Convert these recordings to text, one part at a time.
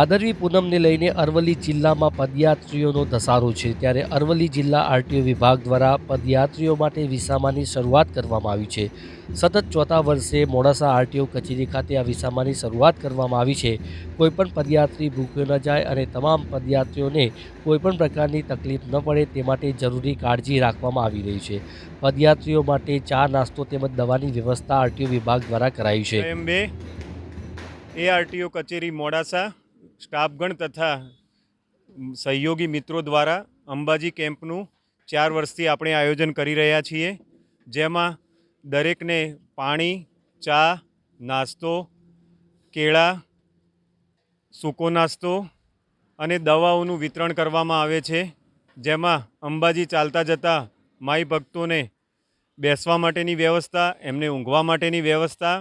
ભાદરવી પૂનમને લઈને અરવલ્લી જિલ્લામાં પદયાત્રીઓનો ધસારો છે, ત્યારે અરવલ્લી જિલ્લા આરટીઓ વિભાગ દ્વારા પદયાત્રીઓ માટે વિસામાની શરૂઆત કરવામાં આવી છે. સતત ચોથા વર્ષે મોડાસા આરટીઓ કચેરી ખાતે આ વિસામાની શરૂઆત કરવામાં આવી છે. કોઈપણ પદયાત્રી ભૂખ્યો ન જાય અને તમામ પદયાત્રીઓને કોઈપણ પ્રકારની તકલીફ ન પડે તે માટે જરૂરી કાળજી રાખવામાં આવી રહી છે. પદયાત્રીઓ માટે ચા, નાસ્તો તેમજ દવાની વ્યવસ્થા આરટીઓ વિભાગ દ્વારા કરાઈ છે. એમ બે એઆરટીઓ કચેરી મોડાસા સ્ટાફગણ તથા સહયોગી મિત્રો દ્વારા અંબાજી કેમ્પનું ચાર વર્ષથી આપણે આયોજન કરી રહ્યા છીએ. જેમાં દરેકને પાણી, ચા, નાસ્તો, કેળા, સૂકો નાસ્તો અને દવાઓનું વિતરણ કરવામાં આવે છે. જેમાં અંબાજી ચાલતા જતા માઈ ભક્તોને બેસવા માટેની વ્યવસ્થા, એમને ઊંઘવા માટેની વ્યવસ્થા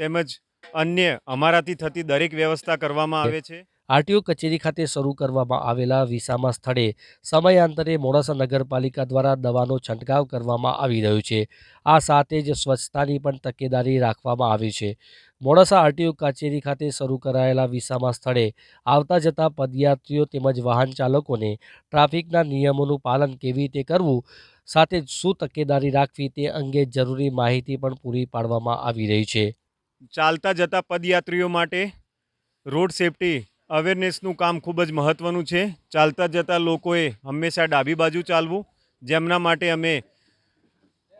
તેમજ અન્ય અમારાથી થતી દરેક વ્યવસ્થા કરવામાં આવે છે. આરટીઓ કચેરી ખાતે શરૂ કરવામાં આવેલા વિસામા સ્થળે સમયાંતરે મોડાસા નગરપાલિકા દ્વારા દવાનો છંટકાવ કરવામાં આવી રહ્યો છે. આ સાથે જ સ્વચ્છતાની પણ તકેદારી રાખવામાં આવી છે. મોડાસા આરટીઓ કચેરી ખાતે શરૂ કરાયેલા વિસામા સ્થળે આવતા જતા પદયાત્રીઓ તેમજ વાહન ચાલકોને ટ્રાફિકના નિયમોનું પાલન કેવી રીતે કરવું, સાથે શું તકેદારી રાખવી તે અંગે જરૂરી માહિતી પણ પૂરી પાડવામાં આવી રહી છે. ચાલતા જતા પદયાત્રીઓ માટે રોડ સેફટી અવેરનેસનું કામ ખૂબ જ મહત્ત્વનું છે. ચાલતા જતા લોકોએ હંમેશા ડાબી બાજુ ચાલવું. જેમના માટે અમે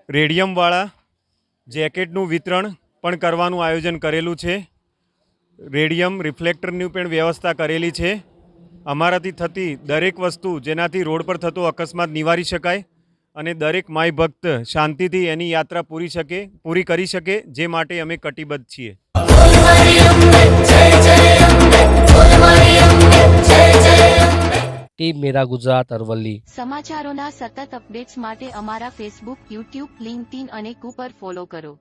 રેડિયમવાળા જેકેટનું વિતરણ પણ કરવાનું આયોજન કરેલું છે. રેડિયમ રિફ્લેક્ટરની પણ વ્યવસ્થા કરેલી છે. અમારાથી થતી દરેક વસ્તુ જેનાથી રોડ પર થતો અકસ્માત નિવારી શકાય અને દરેક માય ભક્ત શાંતિથી એની યાત્રા પૂરી શકે, પૂરી કરી શકે, જે માટે અમે કટિબદ્ધ છીએ. ટીમ મેરા ગુજરાત અરવલ્લી. સમાચારોના સતત અપડેટ્સ માટે અમારા ફેસબુક યુટ્યુબ લિંક્ડઇન અને કુપર ફોલો કરો.